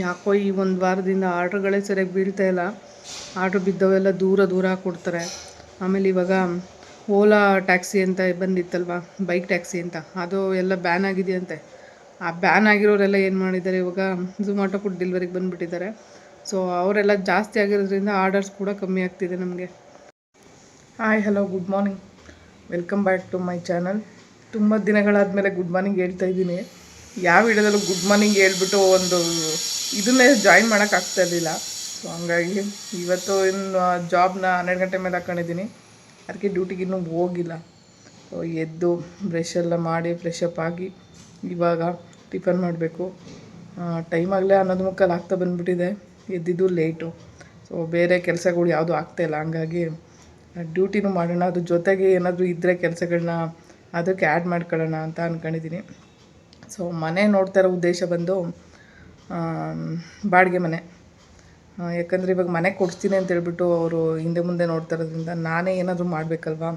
ಯಾಕೋ ಈ ಒಂದು ವಾರದಿಂದ ಆರ್ಡ್ರ್ಗಳೇ ಸರಿಯಾಗಿ ಬೀಳ್ತಾ ಇಲ್ಲ. ಆರ್ಡ್ರ್ ಬಿದ್ದವೆಲ್ಲ ದೂರ ದೂರ ಕೊಡ್ತಾರೆ ಆಮೇಲೆ ಇವಾಗ ಓಲಾ ಟ್ಯಾಕ್ಸಿ ಅಂತ ಬಂದಿತ್ತಲ್ವ? ಬೈಕ್ ಟ್ಯಾಕ್ಸಿ ಅಂತ. ಅದು ಎಲ್ಲ ಬ್ಯಾನ್ ಆಗಿದೆಯಂತೆ. ಆ ಬ್ಯಾನ್ ಆಗಿರೋರೆಲ್ಲ ಏನು ಮಾಡಿದ್ದಾರೆ? ಇವಾಗ ಝೊಮ್ಯಾಟೊ ಫುಡ್ ಡೆಲಿವರಿಗೆ ಬಂದುಬಿಟ್ಟಿದ್ದಾರೆ. ಸೊ ಅವರೆಲ್ಲ ಜಾಸ್ತಿ ಆಗಿರೋದ್ರಿಂದ ಆರ್ಡರ್ಸ್ ಕೂಡ ಕಮ್ಮಿ ಆಗ್ತಿದೆ ನಮಗೆ. Hi hello good morning welcome back to my channel ತುಂಬ ದಿನಗಳಾದಮೇಲೆ ಗುಡ್ ಮಾರ್ನಿಂಗ್ ಹೇಳ್ತಾ ಇದ್ದೀನಿ. ಯಾವ ವಿಡಿಯೋದಲ್ಲೂ ಗುಡ್ ಮಾರ್ನಿಂಗ್ ಹೇಳ್ಬಿಟ್ಟು ಒಂದು ಇದನ್ನೇ ಜಾಯಿನ್ ಮಾಡೋಕ್ಕಾಗ್ತಾ ಇರಲಿಲ್ಲ. ಸೊ ಹಂಗಾಗಿ ಇವತ್ತು ಇನ್ನು ಜಾಬ್ನ ಹನ್ನೆರಡು ಗಂಟೆ ಮೇಲೆ ಹಾಕೊಂಡಿದ್ದೀನಿ. ಅದಕ್ಕೆ ಡ್ಯೂಟಿಗೆ ಇನ್ನೂ ಹೋಗಿಲ್ಲ. ಸೊ ಎದ್ದು ಬ್ರಷ್ ಎಲ್ಲ ಮಾಡಿ ಅಪ್ ಆಗಿ ಇವಾಗ ಟಿಫನ್ ಮಾಡಬೇಕು. ಟೈಮ್ ಆಗಲೇ ಅನ್ನೋದು ಮುಕ್ಕಾಲು ಆಗ್ತಾ ಬಂದುಬಿಟ್ಟಿದೆ. ಎದ್ದಿದ್ದು ಲೇಟು ಸೊ ಬೇರೆ ಕೆಲಸಗಳು ಯಾವುದೂ ಆಗ್ತಾಯಿಲ್ಲ ಹಂಗಾಗಿ ಡ್ಯೂಟಿನೂ ಮಾಡೋಣ. ಅದ್ರ ಜೊತೆಗೆ ಏನಾದರೂ ಇದ್ದರೆ ಕೆಲಸಗಳನ್ನ ಅದಕ್ಕೆ ಆ್ಯಡ್ ಮಾಡ್ಕೊಳ್ಳೋಣ ಅಂತ ಅಂದ್ಕೊಂಡಿದ್ದೀನಿ ಸೊ ಮನೆ ನೋಡ್ತಾ ಇರೋ ಉದ್ದೇಶ ಬಂದು ಬಾಡಿಗೆ ಮನೆ. ಯಾಕಂದರೆ ಇವಾಗ ಮನೆ ಕೊಡ್ತೀನಿ ಅಂತ ಹೇಳ್ಬಿಟ್ಟು ಅವರು ಹಿಂದೆ ಮುಂದೆ ನೋಡ್ತಾ ಇರೋದ್ರಿಂದ ನಾನೇ ಏನಾದರೂ ಮಾಡಬೇಕಲ್ವಾ?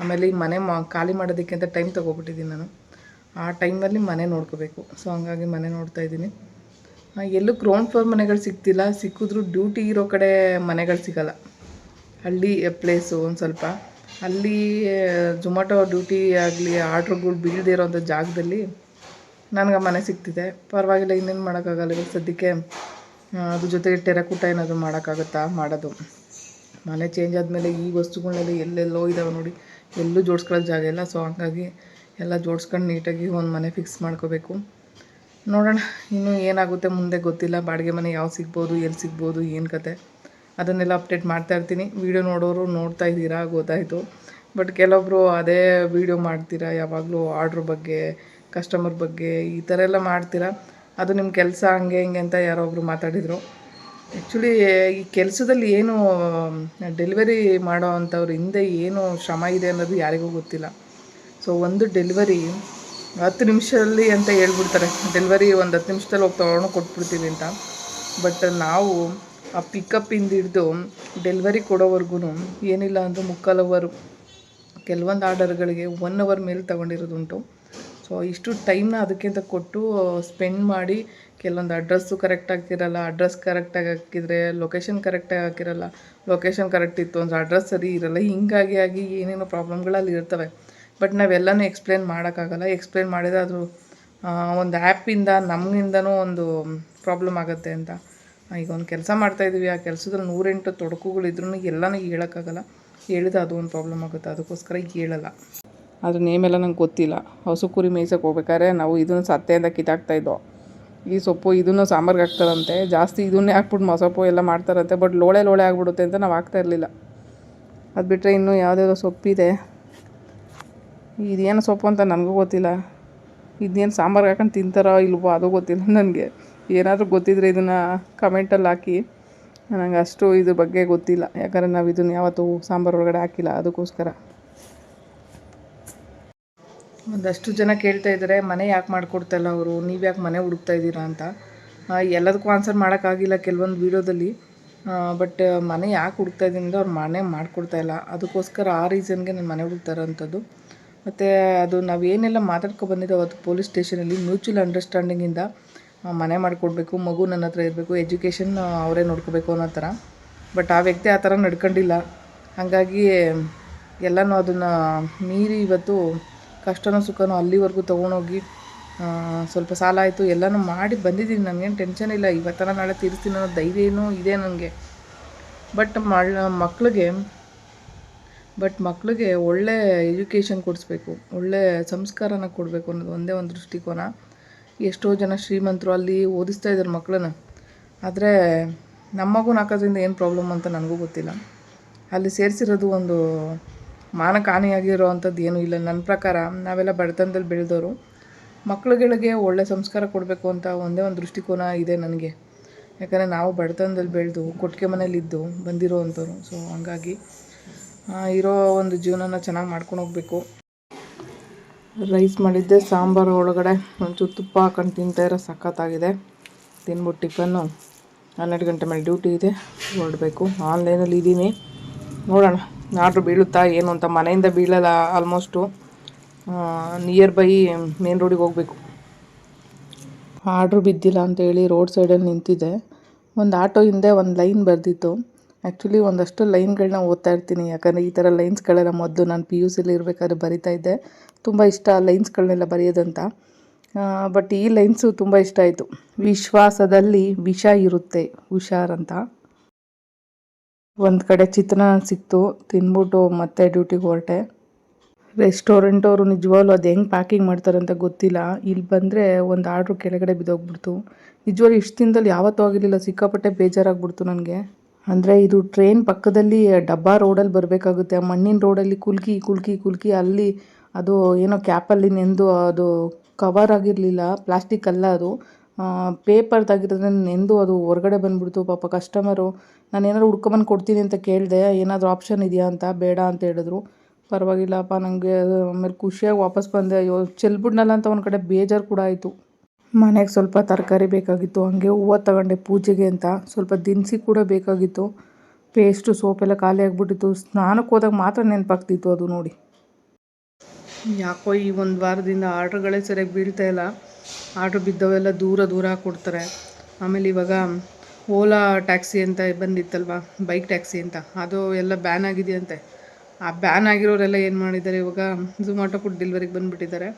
ಆಮೇಲೆ ಈ ಮನೆ ಮಾ, ಖಾಲಿ ಮಾಡೋದಕ್ಕೆ ಅಂತ ಟೈಮ್ ತೊಗೊಬಿಟ್ಟಿದ್ದೀನಿ ನಾನು. ಆ ಟೈಮಲ್ಲಿ ಮನೆ ನೋಡ್ಕೋಬೇಕು. ಸೊ ಹಂಗಾಗಿ ಮನೆ ನೋಡ್ತಾ ಇದ್ದೀನಿ. ಎಲ್ಲೂ ಗ್ರೌಂಡ್ ಫ್ಲೋರ್ ಮನೆಗಳು ಸಿಗ್ತಿಲ್ಲ. ಸಿಕ್ಕಿದ್ರು ಡ್ಯೂಟಿ ಇರೋ ಕಡೆ ಮನೆಗಳು ಸಿಗಲ್ಲ. ಹಳ್ಳಿ ಪ್ಲೇಸು ಒಂದು ಸ್ವಲ್ಪ. ಅಲ್ಲಿ ಜೊಮ್ಯಾಟೊ ಡ್ಯೂಟಿ ಆಗಲಿ ಆರ್ಡ್ರ್ಗಳು ಬೀಳದೇ ಇರೋವಂಥ ಜಾಗದಲ್ಲಿ ನನಗೆ ಮನೆ ಸಿಗ್ತಿದೆ. ಪರವಾಗಿಲ್ಲ, ಇನ್ನೇನು ಮಾಡೋಕ್ಕಾಗಲ್ಲ. ಇವಾಗ ಸದ್ಯಕ್ಕೆ ಅದ್ರ ಜೊತೆಗೆ ಟೆರಕೂಟ ಏನಾದರೂ ಮಾಡೋಕ್ಕಾಗುತ್ತಾ? ಮಾಡೋದು. ಮನೆ ಚೇಂಜ್ ಆದಮೇಲೆ ಈ ವಸ್ತುಗಳನ್ನೆಲ್ಲ ಎಲ್ಲೆಲ್ಲೋ ಇದ್ದಾವೆ ನೋಡಿ. ಎಲ್ಲೂ ಜೋಡಿಸ್ಕೊಳ್ಳೋ ಜಾಗ ಇಲ್ಲ. ಸೊ ಹಂಗಾಗಿ ಎಲ್ಲ ಜೋಡಿಸ್ಕೊಂಡು ನೀಟಾಗಿ ಒಂದು ಮನೆ ಫಿಕ್ಸ್ ಮಾಡ್ಕೋಬೇಕು. ನೋಡೋಣ. ಇನ್ನೂ ಏನಾಗುತ್ತೆ ಮುಂದೆ ಗೊತ್ತಿಲ್ಲ. ಬಾಡಿಗೆ ಮನೆ ಯಾವ ಸಿಗ್ಬೋದು, ಎಲ್ಲಿ ಸಿಗ್ಬೋದು, ಏನು ಕತೆ. ಅದನ್ನೆಲ್ಲ ಅಪ್ಡೇಟ್ ಮಾಡ್ತಾ ಇರ್ತೀನಿ. ವೀಡಿಯೋ ನೋಡೋರು ನೋಡ್ತಾ ಇದ್ದೀರಾ? ಗೊತ್ತಾಯಿತು. ಬಟ್ ಕೆಲವೊಬ್ಬರು ಅದೇ ವೀಡಿಯೋ ಮಾಡ್ತೀರಾ, ಯಾವಾಗಲೂ ಆರ್ಡ್ರ್ ಬಗ್ಗೆ ಕಸ್ಟಮರ್ ಬಗ್ಗೆ, ಈ ಥರ ಎಲ್ಲ ಮಾಡ್ತೀರಾ? ಅದು ನಿಮ್ಮ ಕೆಲಸ ಹಂಗೆ, ಹಿಂಗೆ ಅಂತ ಯಾರೋ ಒಬ್ಬರು ಮಾತಾಡಿದರು. ಆ್ಯಕ್ಚುಲಿ ಈ ಕೆಲಸದಲ್ಲಿ ಏನು ಡೆಲಿವರಿ ಮಾಡೋ ಅಂಥವ್ರ ಹಿಂದೆ ಏನು ಶ್ರಮ ಇದೆ ಅನ್ನೋದು ಯಾರಿಗೂ ಗೊತ್ತಿಲ್ಲ. ಸೊ ಒಂದು ಡೆಲಿವರಿ ಹತ್ತು ನಿಮಿಷದಲ್ಲಿ ಅಂತ ಹೇಳ್ಬಿಡ್ತಾರೆ. ಡೆಲಿವರಿ ಒಂದು ಹತ್ತು ನಿಮಿಷದಲ್ಲಿ ಹೋಗಿ ತೊಗೊಂಡು ಕೊಟ್ಬಿಡ್ತೀವಿ ಅಂತ. ಬಟ್ ನಾವು ಆ ಪಿಕಪ್ಪಿಂದ ಹಿಡಿದು ಡೆಲಿವರಿ ಕೊಡೋವರೆಗೂ ಏನಿಲ್ಲ ಅಂದರೂ ಮುಕ್ಕಾಲು ಅವರು ಕೆಲವೊಂದು ಆರ್ಡರ್ಗಳಿಗೆ ಒನ್ ಅವರ್ ಮೇಲೆ ತೊಗೊಂಡಿರೋದುಂಟು. ಸೊ ಇಷ್ಟು ಟೈಮ್ನ ಅದಕ್ಕಿಂತ ಕೊಟ್ಟು ಸ್ಪೆಂಡ್ ಮಾಡಿ ಕೆಲವೊಂದು ಅಡ್ರೆಸ್ಸು ಕರೆಕ್ಟ್ ಆಗ್ತಿರಲ್ಲ ಅಡ್ರೆಸ್ ಕರೆಕ್ಟಾಗಿ ಹಾಕಿದರೆ ಲೊಕೇಶನ್ ಕರೆಕ್ಟಾಗಿ ಹಾಕಿರಲ್ಲ ಲೊಕೇಶನ್ ಕರೆಕ್ಟ್ ಇತ್ತು ಅಂದರೆ ಅಡ್ರೆಸ್ ಸರಿ ಇರಲ್ಲ, ಹಿಂಗಾಗಿ ಆಗಿ ಏನೇನೋ ಪ್ರಾಬ್ಲಮ್ಗಳಲ್ಲಿ ಇರ್ತವೆ. ಬಟ್ ನಾವೆಲ್ಲನೂ ಎಕ್ಸ್ಪ್ಲೇನ್ ಮಾಡೋಕ್ಕಾಗಲ್ಲ. ಎಕ್ಸ್ಪ್ಲೇನ್ ಮಾಡಿದರೆ ಅದು ಒಂದು ಆ್ಯಪಿಂದ ನಮ್ಮಿಂದನೂ ಒಂದು ಪ್ರಾಬ್ಲಮ್ ಆಗುತ್ತೆ ಅಂತ. ಈಗ ಒಂದು ಕೆಲಸ ಮಾಡ್ತಾಯಿದ್ದೀವಿ ಆ ಕೆಲಸದಲ್ಲಿ ನೂರೆಂಟು ತೊಡಕುಗಳಿದ್ರೂ ಎಲ್ಲನೂ ಹೇಳೋಕ್ಕಾಗಲ್ಲ. ಹೇಳಿದ್ರೆ ಅದು ಒಂದು ಪ್ರಾಬ್ಲಮ್ ಆಗುತ್ತೆ. ಅದಕ್ಕೋಸ್ಕರ ಹೇಳಲ್ಲ ಅದ್ರ ನೇಮೆಲ್ಲ ನಂಗೆ ಗೊತ್ತಿಲ್ಲ. ಹಸು ಕುರಿ ಮೇಯ್ಸೋಕೆ ಹೋಗ್ಬೇಕಾದ್ರೆ ನಾವು ಇದನ್ನು ಸತ್ತೆಯಿಂದ ಕಿತ್ತಾಕ್ತಾಯಿದ್ದೋ ಈ ಸೊಪ್ಪು ಇದನ್ನು ಸಾಂಬಾರ್ಗೆ ಹಾಕ್ತಾರಂತೆ. ಜಾಸ್ತಿ ಇದನ್ನೇ ಹಾಕ್ಬಿಟ್ಟು ಮಸೊಪ್ಪು ಎಲ್ಲ ಮಾಡ್ತಾರಂತೆ. ಬಟ್ ಲೋಳೆ ಲೋಳೆ ಆಗ್ಬಿಡುತ್ತೆ ಅಂತ ನಾವು ಹಾಕ್ತಾ ಇರಲಿಲ್ಲ. ಅದು ಬಿಟ್ಟರೆ ಇನ್ನೂ ಯಾವುದ್ಯಾವುದೋ ಸೊಪ್ಪಿದೆ. ಇದೇನು ಸೊಪ್ಪು ಅಂತ ನನಗೂ ಗೊತ್ತಿಲ್ಲ. ಇದೇನು ಸಾಂಬಾರ್ಗೆ ಹಾಕೊಂಡು ತಿಂತಾರೋ ಇಲ್ವೋ ಅದು ಗೊತ್ತಿಲ್ಲ ನನಗೆ. ಏನಾದರೂ ಗೊತ್ತಿದ್ರೆ ಇದನ್ನು ಕಮೆಂಟಲ್ಲಿ ಹಾಕಿ. ನನಗೆ ಅಷ್ಟು ಇದ್ರ ಬಗ್ಗೆ ಗೊತ್ತಿಲ್ಲ. ಯಾಕಂದರೆ ನಾವು ಇದನ್ನು ಯಾವತ್ತೂ ಸಾಂಬಾರು ಒಳಗಡೆ ಹಾಕಿಲ್ಲ. ಅದಕ್ಕೋಸ್ಕರ. ಒಂದಷ್ಟು ಜನ ಕೇಳ್ತಾ ಇದ್ದಾರೆ ಮನೆ ಯಾಕೆ ಮಾಡಿಕೊಡ್ತಾಯಿಲ್ಲ ಅವರು? ನೀವು ಯಾಕೆ ಮನೆ ಹುಡುಕ್ತಾ ಇದ್ದೀರಾ ಅಂತ. ಎಲ್ಲದಕ್ಕೂ ಆನ್ಸರ್ ಮಾಡೋಕ್ಕಾಗಿಲ್ಲ ಕೆಲವೊಂದು ವೀಡಿಯೋದಲ್ಲಿ. ಬಟ್ ಮನೆ ಯಾಕೆ ಹುಡುಕ್ತಾ ಇದ್ದೀನಿ ಅಂದರೆ ಅವ್ರು ಮನೆ ಮಾಡಿಕೊಡ್ತಾ ಇಲ್ಲ. ಅದಕ್ಕೋಸ್ಕರ ಆ ರೀಸನ್ಗೆ ನಾನು ಮನೆ ಹುಡುಕ್ತಾ ಇರೋಂಥದ್ದು. ಮತ್ತು ಅದು ನಾವೇನೆಲ್ಲ ಮಾತಾಡ್ಕೊ ಬಂದಿದ್ದೋ ಅವತ್ತು ಪೊಲೀಸ್ ಸ್ಟೇಷನಲ್ಲಿ ಮ್ಯೂಚುವಲ್ ಅಂಡರ್ಸ್ಟ್ಯಾಂಡಿಂಗಿಂದ ಮನೆ ಮಾಡಿಕೊಡ್ಬೇಕು ಮಗು ನನ್ನ ಹತ್ರ ಇರಬೇಕು ಎಜುಕೇಷನ್ ಅವರೇ ನೋಡ್ಕೋಬೇಕು ಅನ್ನೋ ಥರ. ಬಟ್ ಆ ವ್ಯಕ್ತಿ ಆ ಥರ ನಡ್ಕೊಂಡಿಲ್ಲ. ಹಾಗಾಗಿ ಎಲ್ಲನೂ ಅದನ್ನು ಮೀರಿ ಇವತ್ತು ಕಷ್ಟನೋ ಸುಖನೋ ಅಲ್ಲಿವರೆಗೂ ತೊಗೊಂಡೋಗಿ ಸ್ವಲ್ಪ ಸಾಲ ಆಯಿತು. ಎಲ್ಲನೂ ಮಾಡಿ ಬಂದಿದ್ದೀನಿ. ನನಗೇನು ಟೆನ್ಷನ್ ಇಲ್ಲ. ಇವತ್ತರ ನಾಳೆ ತೀರಿಸ್ತೀನಿ ಅನ್ನೋ ಧೈರ್ಯನೂ ಇದೆ ನನಗೆ. ಬಟ್ ಮಕ್ಕಳಿಗೆ ಬಟ್ ಮಕ್ಕಳಿಗೆ ಒಳ್ಳೆ ಎಜುಕೇಷನ್ ಕೊಡಿಸ್ಬೇಕು, ಒಳ್ಳೆ ಸಂಸ್ಕಾರನ ಕೊಡಬೇಕು ಅನ್ನೋದು ಒಂದೇ ಒಂದು ದೃಷ್ಟಿಕೋನ. ಎಷ್ಟೋ ಜನ ಶ್ರೀಮಂತರು ಅಲ್ಲಿ ಓದಿಸ್ತಾ ಇದ್ದಾರೆ ಮಕ್ಕಳನ್ನ. ಆದರೆ ನಮ್ಮ ಮಗುನ ಹಾಕೋದ್ರಿಂದ ಏನು ಪ್ರಾಬ್ಲಮ್ ಅಂತ ನನಗೂ ಗೊತ್ತಿಲ್ಲ. ಅಲ್ಲಿ ಸೇರಿಸಿರೋದು ಒಂದು ಮಾನಕ್ಕೆ ಹಾನಿಯಾಗಿರೋ ಅಂಥದ್ದು ಏನೂ ಇಲ್ಲ. ನನ್ನ ಪ್ರಕಾರ ನಾವೆಲ್ಲ ಬಡತನದಲ್ಲಿ ಬೆಳೆದವರು. ಮಕ್ಕಳುಗಳಿಗೆ ಒಳ್ಳೆ ಸಂಸ್ಕಾರ ಕೊಡಬೇಕು ಅಂತ ಒಂದೇ ಒಂದು ದೃಷ್ಟಿಕೋನ ಇದೆ ನನಗೆ. ಯಾಕಂದರೆ ನಾವು ಬಡತನದಲ್ಲಿ ಬೆಳೆದು ಕೊಟ್ಟಿಗೆ ಮನೇಲಿದ್ದು ಬಂದಿರೋ ಅಂಥವ್ರು ಸೊ ಹಂಗಾಗಿ ಇರೋ ಒಂದು ಜೀವನನ ಚೆನ್ನಾಗಿ ಮಾಡ್ಕೊಂಡು ಹೋಗಬೇಕು. ರೈಸ್ ಮಾಡಿದ್ದೆ, ಸಾಂಬಾರು ಒಳಗಡೆ ಒಂಚೂರು ತುಪ್ಪ ಹಾಕೊಂಡು ತಿಂತಾ ಇರೋ ಸಖತ್ತಾಗಿದೆ. ತಿನ್ಬಿಟ್ಟು ಟಿಫನ್ನು ಹನ್ನೆರಡು ಗಂಟೆ ಮೇಲೆ ಡ್ಯೂಟಿ ಇದೆ, ಹೊರಡಬೇಕು. ಆನ್ಲೈನಲ್ಲಿ ಇದ್ದೀನಿ ನೋಡೋಣ, ಆರ್ಡ್ರ್ ಬೀಳುತ್ತಾ ಏನು ಅಂತ. ಮನೆಯಿಂದ ಬೀಳಲ್ಲ ಆಲ್ಮೋಸ್ಟು ನಿಯರ್ ಬೈ ಮೇನ್ ರೋಡಿಗೆ ಹೋಗಬೇಕು. ಆರ್ಡ್ರ್ ಬಿದ್ದಿಲ್ಲ ಅಂತೇಳಿ ರೋಡ್ ಸೈಡಲ್ಲಿ ನಿಂತಿದೆ ಒಂದು ಆಟೋ ಹಿಂದೆ ಒಂದು ಲೈನ್ ಬರೆದಿತ್ತು. ಆ್ಯಕ್ಚುಲಿ ಒಂದಷ್ಟು ಲೈನ್ಗಳನ್ನ ಓದ್ತಾ ಇರ್ತೀನಿ. ಯಾಕಂದರೆ ಈ ಥರ ಲೈನ್ಸ್ಗಳೆಲ್ಲ ಮೊದಲು ನಾನು ಪಿ ಯು ಸಿಲಿ ಇರಬೇಕಾದ್ರೆ ಬರಿತಾ ಇದ್ದೆ. ತುಂಬ ಇಷ್ಟ ಆ ಲೈನ್ಸ್ಗಳನ್ನೆಲ್ಲ ಬರೆಯೋದಂತ. ಬಟ್ ಈ ಲೈನ್ಸು ತುಂಬ ಇಷ್ಟ ಆಯಿತು. ವಿಶ್ವಾಸದಲ್ಲಿ ವಿಷ ಇರುತ್ತೆ ಹುಷಾರಂತ ಒಂದು ಕಡೆ ಚಿತ್ರಾನ್ನ ಸಿಕ್ತು ತಿಂದ್ಬಿಟ್ಟು ಮತ್ತೆ ಡ್ಯೂಟಿಗೆ ಹೊರಟೆ. ರೆಸ್ಟೋರೆಂಟ್ ಅವರು ನಿಜವಾಗ್ಲೂ ಅದು ಹೆಂಗೆ ಪ್ಯಾಕಿಂಗ್ ಮಾಡ್ತಾರೆ ಅಂತ ಗೊತ್ತಿಲ್ಲ. ಇಲ್ಲಿ ಬಂದರೆ ಒಂದು ಆರ್ಡ್ರು ಕೆಳಗಡೆ ಬಿದ್ದೋಗ್ಬಿಡ್ತು. ನಿಜವಾಗ್ಲೂ ಇಷ್ಟು ದಿನದಲ್ಲಿ ಯಾವತ್ತೂ ಆಗಿರಲಿಲ್ಲ. ಸಿಕ್ಕಾಪಟ್ಟೆ ಬೇಜಾರಾಗ್ಬಿಡ್ತು ನನಗೆ. ಅಂದರೆ ಇದು ಟ್ರೈನ್ ಪಕ್ಕದಲ್ಲಿ ಡಬ್ಬಾ ರೋಡಲ್ಲಿ ಬರಬೇಕಾಗುತ್ತೆ. ಮಣ್ಣಿನ ರೋಡಲ್ಲಿ ಕುಲ್ಕಿ ಕುಲ್ಕಿ ಕುಲ್ಕಿ ಅಲ್ಲಿ ಅದು ಏನೋ ಕ್ಯಾಪಲ್ಲಿ ನೆಂದು ಅದು ಕವರ್ ಆಗಿರಲಿಲ್ಲ ಪ್ಲಾಸ್ಟಿಕ್ ಅಲ್ಲ ಅದು. ಪೇಪರ್ದಾಗಿರೋದ್ರೆ ನೆಂದು ಅದು ಹೊರಗಡೆ ಬಂದ್ಬಿಡ್ತು. ಪಾಪ ಕಸ್ಟಮರು ನಾನು ಏನಾದ್ರು ಹುಡ್ಕೊಂಬಂದು ಕೊಡ್ತೀನಿ ಅಂತ ಕೇಳಿದೆ, ಏನಾದರೂ ಆಪ್ಷನ್ ಇದೆಯಾ ಅಂತ? ಬೇಡ ಅಂತ ಹೇಳಿದ್ರು. ಪರವಾಗಿಲ್ಲಪ್ಪ ನನಗೆ ಆಮೇಲೆ ಖುಷಿಯಾಗಿ ವಾಪಸ್ ಬಂದೆ. ಅಯ್ಯೋ, ಚೆಲ್ಬಿಡ್ನಲ್ಲ ಅಂತ ಒಂದು ಕಡೆ ಬೇಜಾರು ಕೂಡ ಆಯಿತು. ಮನೆಗೆ ಸ್ವಲ್ಪ ತರಕಾರಿ ಬೇಕಾಗಿತ್ತು, ಹಂಗೆ ಹೂವು ತಗೊಂಡೆ ಪೂಜೆಗೆ ಅಂತ. ಸ್ವಲ್ಪ ದಿನಸಿ ಕೂಡ ಬೇಕಾಗಿತ್ತು. ಪೇಸ್ಟು, ಸೋಪೆಲ್ಲ ಖಾಲಿ ಆಗಿಬಿಟ್ಟಿತ್ತು. ಸ್ನಾನಕ್ಕೆ ಹೋದಾಗ ಮಾತ್ರ ನೆನಪಾಗ್ತಿತ್ತು ಅದು ನೋಡಿ. ಯಾಕೋ ಈ ಒಂದು ವಾರದಿಂದ ಆರ್ಡ್ರ್ಗಳೇ ಸರಿಯಾಗಿ ಬೀಳ್ತಾ ಇಲ್ಲ. ಆರ್ಡ್ರ್ ಬಿದ್ದವೆಲ್ಲ ದೂರ ದೂರ ಕೊಡ್ತಾರೆ ಆಮೇಲೆ ಇವಾಗ ಓಲಾ ಟ್ಯಾಕ್ಸಿ ಅಂತ ಬಂದಿತ್ತಲ್ವ? ಬೈಕ್ ಟ್ಯಾಕ್ಸಿ ಅಂತ. ಅದು ಎಲ್ಲ ಬ್ಯಾನ್ ಆಗಿದೆಯಂತೆ. ಆ ಬ್ಯಾನ್ ಆಗಿರೋರೆಲ್ಲ ಏನು ಮಾಡಿದ್ದಾರೆ? ಇವಾಗ ಝೊಮ್ಯಾಟೊ ಫುಡ್ ಡೆಲಿವರಿಗೆ ಬಂದುಬಿಟ್ಟಿದ್ದಾರೆ.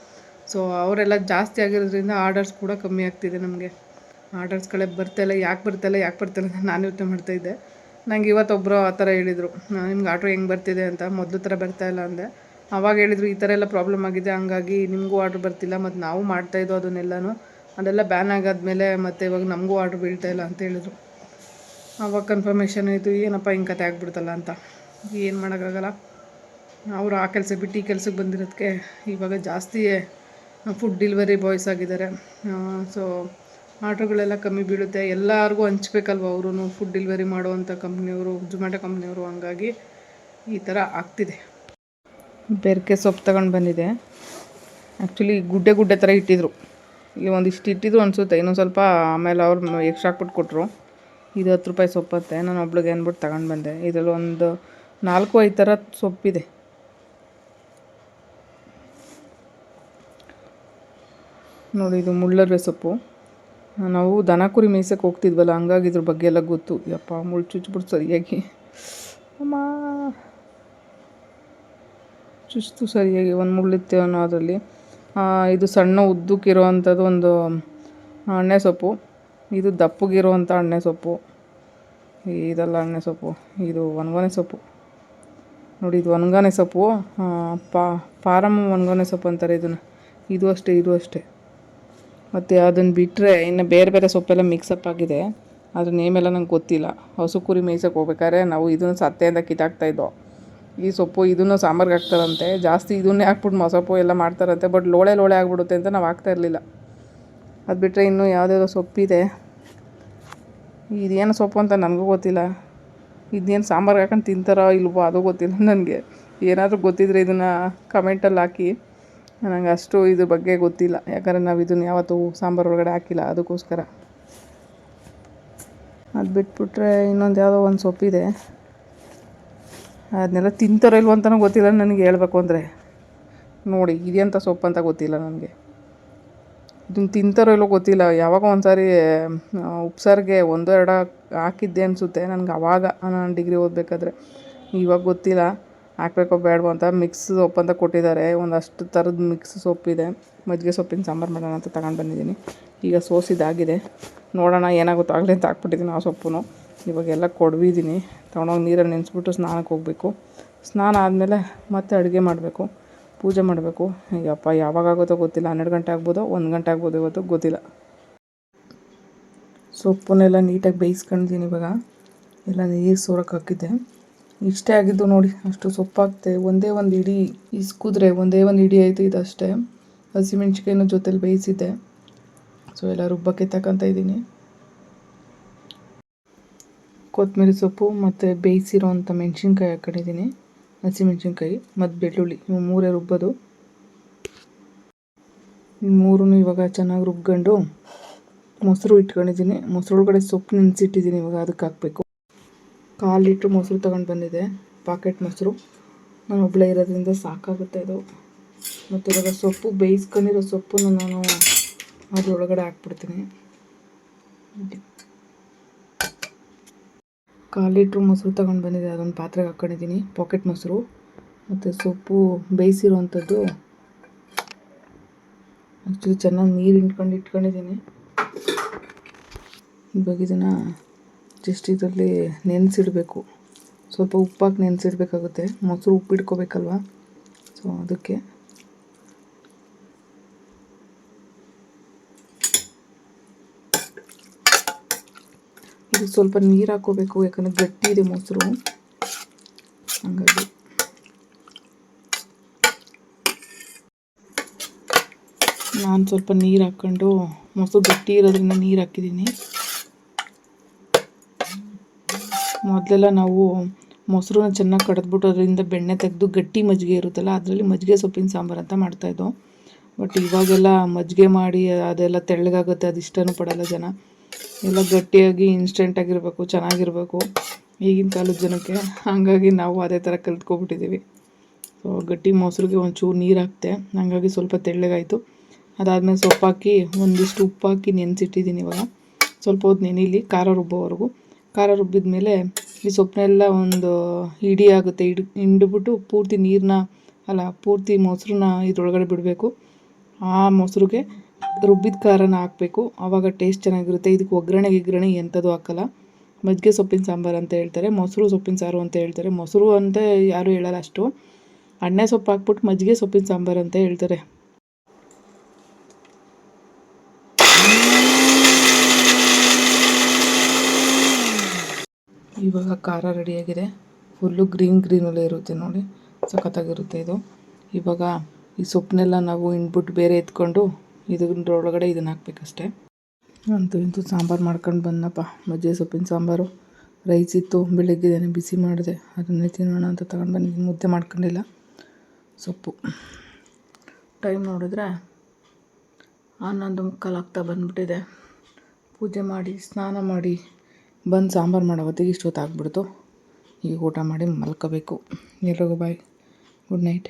ಸೊ ಅವರೆಲ್ಲ ಜಾಸ್ತಿ ಆಗಿರೋದ್ರಿಂದ ಆರ್ಡರ್ಸ್ ಕೂಡ ಕಮ್ಮಿ ಆಗ್ತಿದೆ ನಮಗೆ. ಆರ್ಡರ್ಸ್ಗಳೇ ಬರ್ತಾಯಿಲ್ಲ ಯಾಕೆ ಬರ್ತಾಯಿಲ್ಲ ಯಾಕೆ ಬರ್ತಾಯಿಲ್ಲ ಅಂತ ನಾನು ಯೋಚನೆ ಮಾಡ್ತಾಯಿದ್ದೆ ನಂಗೆ ಇವತ್ತೊಬ್ಬರು ಆ ಥರ ಹೇಳಿದರು. ನಿಮ್ಗೆ ಆರ್ಡ್ರ್ ಹೆಂಗೆ ಬರ್ತಿದೆ ಅಂತ? ಮೊದಲು ಥರ ಬರ್ತಾಯಿಲ್ಲ ಅಂದೆ. ಅವಾಗ ಹೇಳಿದರು, ಈ ಥರ ಎಲ್ಲ ಪ್ರಾಬ್ಲಮ್ ಆಗಿದೆ. ಹಂಗಾಗಿ ನಿಮಗೂ ಆರ್ಡ್ರ್ ಬರ್ತಿಲ್ಲ ಮತ್ತು ನಾವು ಮಾಡ್ತಾಯಿದ್ದೋ ಅದನ್ನೆಲ್ಲನೂ. ಅದೆಲ್ಲ ಬ್ಯಾನ್ ಆಗಾದ್ಮೇಲೆ ಮತ್ತು ಇವಾಗ ನಮಗೂ ಆರ್ಡ್ರ್ ಬೀಳ್ತಾಯಿಲ್ಲ ಅಂತ ಹೇಳಿದರು. ಆವಾಗ ಕನ್ಫರ್ಮೇಷನ್ ಆಯಿತು, ಏನಪ್ಪ ಹಿಂಗೆ ಕತೆ ಆಗ್ಬಿಡ್ತಲ್ಲ ಅಂತ. ಏನು ಮಾಡೋಕ್ಕಾಗಲ್ಲ. ಅವರು ಆ ಕೆಲಸ ಬಿಟ್ಟು ಈ ಕೆಲ್ಸಕ್ಕೆ ಬಂದಿರೋದಕ್ಕೆ ಇವಾಗ ಜಾಸ್ತಿ ಫುಡ್ ಡೆಲಿವರಿ ಬಾಯ್ಸ್ ಆಗಿದ್ದಾರೆ. ಸೊ ಆರ್ಡ್ರ್ಗಳೆಲ್ಲ ಕಮ್ಮಿ ಬೀಳುತ್ತೆ. ಎಲ್ಲರಿಗೂ ಹಂಚ್ಬೇಕಲ್ವ ಅವರು ಫುಡ್ ಡೆಲಿವರಿ ಮಾಡುವಂಥ ಕಂಪ್ನಿಯವರು ಜೊಮ್ಯಾಟೊ ಕಂಪ್ನಿಯವರು ಹಂಗಾಗಿ ಈ ಥರ ಆಗ್ತಿದೆ. ಬೆರ್ಕೆ ಸೊಪ್ಪು ತಗೊಂಡು ಬಂದಿದೆ. ಆ್ಯಕ್ಚುಲಿ ಗುಡ್ಡೆ ಗುಡ್ಡೆ ಥರ ಇಟ್ಟಿದ್ರು. ಇಲ್ಲಿ ಒಂದಿಷ್ಟು ಇಟ್ಟಿದ್ರು ಅನಿಸುತ್ತೆ. ಇನ್ನೊಂದು ಸ್ವಲ್ಪ ಆಮೇಲೆ ಅವ್ರು ಎಕ್ಸ್ಟ್ರಾ ಹಾಕ್ಬಿಟ್ಟು ಕೊಟ್ಟರು ಇದು ಹತ್ತು ರೂಪಾಯಿ ಸೊಪ್ಪತ್ತೆ. ನಾನು ಒಬ್ಳಿಗೆ ಅಂದ್ಬಿಟ್ಟು ತಗೊಂಡು ಬಂದೆ. ಇದರಲ್ಲಿ ಒಂದು ನಾಲ್ಕು ಐದು ಥರ ಸೊಪ್ಪಿದೆ. ನೋಡಿ, ಇದು ಮುಳ್ಳರ್ವೆ ಸೊಪ್ಪು. ನಾವು ದನ ಕುರಿ ಮೇಯ್ಸಕ್ಕೆ ಹೋಗ್ತಿದ್ವಲ್ಲ, ಹಂಗಾಗಿ ಇದ್ರ ಬಗ್ಗೆ ಎಲ್ಲ ಗೊತ್ತು. ಯಪ್ಪ, ಮುಳ್ಳು ಚುಚ್ಬಿಟ್ಟು ಸರಿಯಾಗಿ. ಅಮ್ಮ. ಚುಚ್ತು ಸರಿಯಾಗಿ, ಒಂದು ಮುಳ್ಳಿತ್ತೆ ಅನ್ನೋ ಅದರಲ್ಲಿ. ಇದು ಸಣ್ಣ ಉದ್ದಕ್ಕಿರೋ ಅಂಥದ್ದು ಒಂದು ಅಣ್ಣೆ ಸೊಪ್ಪು. ಇದು ದಪ್ಪಗಿರುವಂಥ ಅಣ್ಣೆ ಸೊಪ್ಪು. ಇದೆಲ್ಲ ಅಣ್ಣೆ ಸೊಪ್ಪು. ಇದು ಒಣಗಾನೆ ಸೊಪ್ಪು. ನೋಡಿ, ಇದು ಒಣಗಾನೆ ಸೊಪ್ಪು. ಪಾ ಪಾರಮ್ಮ ಒಣಗೊನೆ ಸೊಪ್ಪು ಅಂತಾರೆ ಇದನ್ನು. ಇದು ಅಷ್ಟೇ ಇದು ಅಷ್ಟೇ. ಮತ್ತು ಅದನ್ನು ಬಿಟ್ಟರೆ ಇನ್ನು ಬೇರೆ ಬೇರೆ ಸೊಪ್ಪೆಲ್ಲ ಮಿಕ್ಸಪ್ ಆಗಿದೆ. ಅದ್ರ ನೇಮೆಲ್ಲ ನಂಗೆ ಗೊತ್ತಿಲ್ಲ. ಹಸು ಕುರಿ ಮೇಯ್ಸೋಕೆ ಹೋಗ್ಬೇಕಾದ್ರೆ ನಾವು ಇದನ್ನು ಸತ್ತೆಯಿಂದ ಕಿತ್ತಾಕ್ತಾಯಿದ್ದೋ ಈ ಸೊಪ್ಪು ಇದನ್ನು ಸಾಂಬಾರ್ಗೆ ಹಾಕ್ತಾರಂತೆ. ಜಾಸ್ತಿ ಇದನ್ನೇ ಹಾಕ್ಬಿಟ್ಟು ಮಸೊಪ್ಪು ಎಲ್ಲ ಮಾಡ್ತಾರಂತೆ. ಬಟ್ ಲೋಳೆ ಲೋಳೆ ಆಗಿಬಿಡುತ್ತೆ ಅಂತ ನಾವು ಹಾಕ್ತಾ ಇರಲಿಲ್ಲ. ಅದು ಬಿಟ್ಟರೆ ಇನ್ನೂ ಯಾವುದ್ಯಾವುದೋ ಸೊಪ್ಪಿದೆ. ಇದೇನು ಸೊಪ್ಪು ಅಂತ ನನಗೂ ಗೊತ್ತಿಲ್ಲ. ಇದೇನು ಸಾಂಬಾರ್ಗೆ ಹಾಕೊಂಡು ತಿಂತಾರೋ ಇಲ್ವೋ ಅದು ಗೊತ್ತಿಲ್ಲ ನನಗೆ. ಏನಾದರೂ ಗೊತ್ತಿದ್ರೆ ಇದನ್ನು ಕಮೆಂಟಲ್ಲಿ ಹಾಕಿ. ನನಗೆ ಅಷ್ಟು ಇದ್ರ ಬಗ್ಗೆ ಗೊತ್ತಿಲ್ಲ. ಯಾಕಂದರೆ ನಾವು ಇದನ್ನು ಯಾವತ್ತೂ ಸಾಂಬಾರು ಒಳಗಡೆ ಹಾಕಿಲ್ಲ. ಅದಕ್ಕೋಸ್ಕರ. ಅದು ಬಿಟ್ಬಿಟ್ರೆ ಇನ್ನೊಂದು ಯಾವುದೋ ಒಂದು ಸೊಪ್ಪಿದೆ. ಅದನ್ನೆಲ್ಲ ತಿಂತಾರೋ ಇಲ್ವೋ ಅಂತಲೂ ಗೊತ್ತಿಲ್ಲ ನನಗೆ ಹೇಳಬೇಕು ಅಂದರೆ. ನೋಡಿ ಇದೆಂಥ ಸೊಪ್ಪು ಅಂತ ಗೊತ್ತಿಲ್ಲ ನನಗೆ. ಇದನ್ನು ತಿಂತಾರೋ ಇಲ್ಲೋ ಗೊತ್ತಿಲ್ಲ. ಯಾವಾಗ ಒಂದು ಸಾರಿ ಉಪ್ಸಾರಿಗೆ ಒಂದೋ ಎರಡ ಹಾಕಿದ್ದೆ ಅನಿಸುತ್ತೆ. ನನಗೆ ಆವಾಗ ನಾನು ಡಿಗ್ರಿ ಓದಬೇಕಾದ್ರೆ. ಇವಾಗ ಗೊತ್ತಿಲ್ಲ. ಹಾಕ್ಬೇಕೋ, ಬೇಡವೋ ಅಂತ ಮಿಕ್ಸ್ ಸೋಪ್ ಅಂತ ಕೊಟ್ಟಿದ್ದಾರೆ. ಒಂದಷ್ಟು ಥರದ ಮಿಕ್ಸ್ ಸೊಪ್ಪಿದೆ. ಮಜ್ಜಿಗೆ ಸೊಪ್ಪಿನ ಸಾಂಬಾರು ಮಾಡೋಣ ಅಂತ ತಗೊಂಡು ಬಂದಿದ್ದೀನಿ. ಈಗ ಸೋಸಿದಾಗಿದೆ ನೋಡೋಣ ಏನಾಗುತ್ತೋ ಆಗಲಿ ಅಂತ ಹಾಕ್ಬಿಟ್ಟಿದ್ದೀನಿ ಆ ಸೊಪ್ಪು ಇವಾಗೆಲ್ಲ ಕೊಡ್ವಿದ್ದೀನಿ ತೊಗೊಂಡೋಗಿ ನೀರಲ್ಲಿ ನೆನೆಸ್ಬಿಟ್ಟು ಸ್ನಾನಕ್ಕೆ ಹೋಗಬೇಕು. ಸ್ನಾನ ಆದಮೇಲೆ ಮತ್ತೆ ಅಡುಗೆ ಮಾಡಬೇಕು. ಪೂಜೆ ಮಾಡಬೇಕು. ಈಗಪ್ಪ ಯಾವಾಗ ಆಗುತ್ತೋ ಗೊತ್ತಿಲ್ಲ. ಹನ್ನೆರಡು ಗಂಟೆ ಆಗ್ಬೋದೋ, ಒಂದು ಗಂಟೆ ಆಗ್ಬೋದು ಇವತ್ತು, ಗೊತ್ತಿಲ್ಲ. ಸೊಪ್ಪನ್ನೆಲ್ಲ ನೀಟಾಗಿ ಬೇಯಿಸ್ಕೊಂಡಿದ್ದೀನಿ ಇವಾಗ. ಎಲ್ಲ ನೀರು ಸೋರಕ್ಕೆ ಹಾಕಿದ್ದೆ. ಇಷ್ಟೇ ಆಗಿದ್ದು ನೋಡಿ, ಅಷ್ಟು ಸೊಪ್ಪಾಗ್ತೆ. ಒಂದೇ ಒಂದು ಇಡಿ ಇಸ್ಕುದ್ರೆ ಒಂದೇ ಒಂದು ಇಡಿ ಆಯಿತು ಇದಷ್ಟೇ. ಹಸಿಮೆಣ್ಸಿಕಾಯಿನ ಜೊತೆಲಿ ಬೇಯಿಸಿದ್ದೆ. ಸೊ ಎಲ್ಲ ರುಬ್ಬಕ್ಕೆ ತಗೊಂತ ಇದ್ದೀನಿ. ಕೊತ್ತಂಬರಿ ಸೊಪ್ಪು ಮತ್ತು ಬೇಯಿಸಿರೋ ಅಂಥ ಮೆಣಸಿನ್ಕಾಯಿ ಹಾಕೊಂಡಿದ್ದೀನಿ ಹಸಿಮೆಣ್ಸಿನ್ಕಾಯಿ ಮತ್ತು ಬೆಳ್ಳುಳ್ಳಿ, ಇವು ಮೂರೇ ರುಬ್ಬೋದು. ಮೂರೂ ಇವಾಗ ಚೆನ್ನಾಗಿ ರುಬ್ಕೊಂಡು ಮೊಸರು ಇಟ್ಕೊಂಡಿದ್ದೀನಿ. ಮೊಸರೊಳಗಡೆ ಸೊಪ್ಪು ನೆನೆಸಿಟ್ಟಿದ್ದೀನಿ ಇವಾಗ ಅದಕ್ಕೆ ಹಾಕಬೇಕು. ಕಾಲು ಲೀಟ್ರ್ ಮೊಸರು ತಗೊಂಡು ಬಂದಿದೆ. ಪಾಕೆಟ್ ಮೊಸರು. ನಾನು ಒಬ್ಬಳೇ ಇರೋದ್ರಿಂದ ಸಾಕಾಗುತ್ತೆ ಅದು ಮತ್ತು ಇವಾಗ ಸೊಪ್ಪು, ಬೇಯಿಸ್ಕೊಂಡಿರೋ ಸೊಪ್ಪನ್ನು ನಾನು ಅದರೊಳಗಡೆ ಹಾಕ್ಬಿಡ್ತೀನಿ. ಕಾಲು ಲೀಟ್ರ್ ಮೊಸರು ತಗೊಂಡು ಬಂದಿದೆ. ಅದೊಂದು ಪಾತ್ರೆಗೆ ಹಾಕ್ಕೊಂಡಿದ್ದೀನಿ ಪಾಕೆಟ್ ಮೊಸರು. ಮತ್ತು ಸೊಪ್ಪು ಬೇಯಿಸಿರುವಂಥದ್ದು ಆ್ಯಕ್ಚುಲಿ ಚೆನ್ನಾಗಿ ನೀರು ಹಿಂಡ್ಕೊಂಡು ಇಟ್ಕೊಂಡಿದ್ದೀನಿ. ಇವಾಗ ಇದನ್ನು ಜಸ್ಟ್ ಇದರಲ್ಲಿ ನೆನೆಸಿಡಬೇಕು. ಸ್ವಲ್ಪ ಉಪ್ಪಾಕಿ ನೆನೆಸಿಡ್ಬೇಕಾಗುತ್ತೆ. ಮೊಸರು ಉಪ್ಪು ಇಟ್ಕೋಬೇಕಲ್ವ? ಸೊ ಅದಕ್ಕೆ. ಇದು ಸ್ವಲ್ಪ ನೀರು ಹಾಕೋಬೇಕು ಯಾಕಂದರೆ ಗಟ್ಟಿ ಇದೆ ಮೊಸರು. ಹಾಗಾಗಿ. ನಾನು ಸ್ವಲ್ಪ ನೀರು ಹಾಕ್ಕೊಂಡು, ಮೊಸರು ಗಟ್ಟಿ ಇರೋದ್ರಿಂದ ನೀರು ಹಾಕಿದ್ದೀನಿ. ಮೊದಲೆಲ್ಲ ನಾವು ಮೊಸರನ್ನ ಚೆನ್ನಾಗಿ ಕಡಿದ್ಬಿಟ್ಟು ಅದರಿಂದ ಬೆಣ್ಣೆ ತೆಗೆದು ಗಟ್ಟಿ ಮಜ್ಜಿಗೆ ಇರುತ್ತಲ್ಲ, ಅದರಲ್ಲಿ ಮಜ್ಜಿಗೆ ಸೊಪ್ಪಿನ ಸಾಂಬಾರು ಅಂತ ಮಾಡ್ತಾಯಿದ್ದೋ ಬಟ್ ಇವಾಗೆಲ್ಲ ಮಜ್ಜಿಗೆ ಮಾಡಿ ಅದೆಲ್ಲ ತೆಳ್ಳಗಾಗುತ್ತೆ, ಅದು ಇಷ್ಟನೂ ಪಡಲ್ಲ ಜನ. ಎಲ್ಲ ಗಟ್ಟಿಯಾಗಿ ಇನ್ಸ್ಟೆಂಟಾಗಿರಬೇಕು ಚೆನ್ನಾಗಿರಬೇಕು. ಈಗಿನ ಕಾಲದ ಜನಕ್ಕೆ ಹಾಗಾಗಿ ನಾವು ಅದೇ ಥರ ಕಲ್ತ್ಕೊಬಿಟ್ಟಿದ್ದೀವಿ ಸೊ ಗಟ್ಟಿ ಮೊಸರಿಗೆ ಒಂಚೂರು ನೀರು ಹಾಕ್ತೆ, ಹಾಗಾಗಿ ಸ್ವಲ್ಪ ತೆಳ್ಳಗಾಯಿತು. ಅದಾದಮೇಲೆ ಸೊಪ್ಪಾಕಿ, ಒಂದಿಷ್ಟು ಉಪ್ಪು ಹಾಕಿ ನೆನೆಸಿಟ್ಟಿದ್ದೀನಿ ಇವಾಗ. ಸ್ವಲ್ಪ ಹೊತ್ತು ನೆನೀಲಿ, ಖಾರ ರುಬ್ಬೋವರೆಗೂ. ಖಾರ ರುಬ್ಬಿದ ಮೇಲೆ ಈ ಸೊಪ್ಪನ್ನೆಲ್ಲ ಒಂದು ಇಡಿ ಆಗುತ್ತೆ. ಹಿಡ್ಬಿಟ್ಟು ಹಿಂಡ್ಬಿಟ್ಟು ಪೂರ್ತಿ ನೀರನ್ನ ಅಲ್ಲ, ಪೂರ್ತಿ ಮೊಸರನ್ನ ಇದರೊಳಗಡೆ ಬಿಡಬೇಕು. ಆ ಮೊಸರಿಗೆ ರುಬ್ಬಿದ ಖಾರನ ಹಾಕಬೇಕು. ಆವಾಗ ಟೇಸ್ಟ್ ಚೆನ್ನಾಗಿರುತ್ತೆ. ಇದಕ್ಕೆ ಒಗ್ಗರಣೆ ಗಿಗ್ರಣೆ ಎಂಥದ್ದು ಹಾಕಲ್ಲ. ಮಜ್ಜಿಗೆ ಸೊಪ್ಪಿನ ಸಾಂಬಾರು ಅಂತ ಹೇಳ್ತಾರೆ, ಮೊಸರು ಸೊಪ್ಪಿನ ಸಾರು ಅಂತ ಹೇಳ್ತಾರೆ. ಮೊಸರು ಅಂತ ಯಾರೂ ಹೇಳಲ್ಲ ಅಷ್ಟು. ಅಣ್ಣೆ ಸೊಪ್ಪು ಹಾಕ್ಬಿಟ್ಟು ಮಜ್ಜಿಗೆ ಸೊಪ್ಪಿನ ಸಾಂಬಾರು ಅಂತ ಹೇಳ್ತಾರೆ. ಇವಾಗ ಖಾರ ರೆಡಿಯಾಗಿದೆ. ಫುಲ್ಲು ಗ್ರೀನ್ ಗ್ರೀನಲ್ಲೇ ಇರುತ್ತೆ ನೋಡಿ. ಸಖತ್ತಾಗಿರುತ್ತೆ ಇದು. ಇವಾಗ ಈ ಸೊಪ್ಪನ್ನೆಲ್ಲ ನಾವು ಹಿಂಡ್ಬಿಟ್ಟು ಬೇರೆ ಎತ್ಕೊಂಡು ಇದ್ರೊಳಗಡೆ ಇದನ್ನು ಹಾಕ್ಬೇಕಷ್ಟೆ. ಅಂತೂ ಇಂತೂ ಸಾಂಬಾರು ಮಾಡ್ಕೊಂಡು ಬಂದಪ್ಪ ಮಜ್ಜಿಗೆ ಸೊಪ್ಪಿನ ಸಾಂಬಾರು. ರೈಸ್ ಇತ್ತು, ಬೆಳಗ್ಗೆದೇನೆ ಬಿಸಿ ಮಾಡಿದೆ. ಅದನ್ನೇ ತಿನ್ನೋಣ ಅಂತ ತಗೊಂಡು ಬಂದು. ಮುದ್ದೆ ಮಾಡ್ಕೊಂಡಿಲ್ಲ. ಸೊಪ್ಪು. ಟೈಮ್ ನೋಡಿದ್ರೆ ಹನ್ನೊಂದು ಮುಕ್ಕಾಲು ಆಗ್ತಾ ಬಂದುಬಿಟ್ಟಿದೆ. ಪೂಜೆ ಮಾಡಿ, ಸ್ನಾನ ಮಾಡಿ. ಬಂದು ಸಾಂಬಾರು ಮಾಡೋ ಹೊತ್ತಿಗೆ ಇಷ್ಟೊತ್ತು ಈಗ ಊಟ ಮಾಡಿ ಮಲ್ಕೋಬೇಕು. ಎಲ್ರಿಗೂ ಬಾಯ್ ಗುಡ್ ನೈಟ್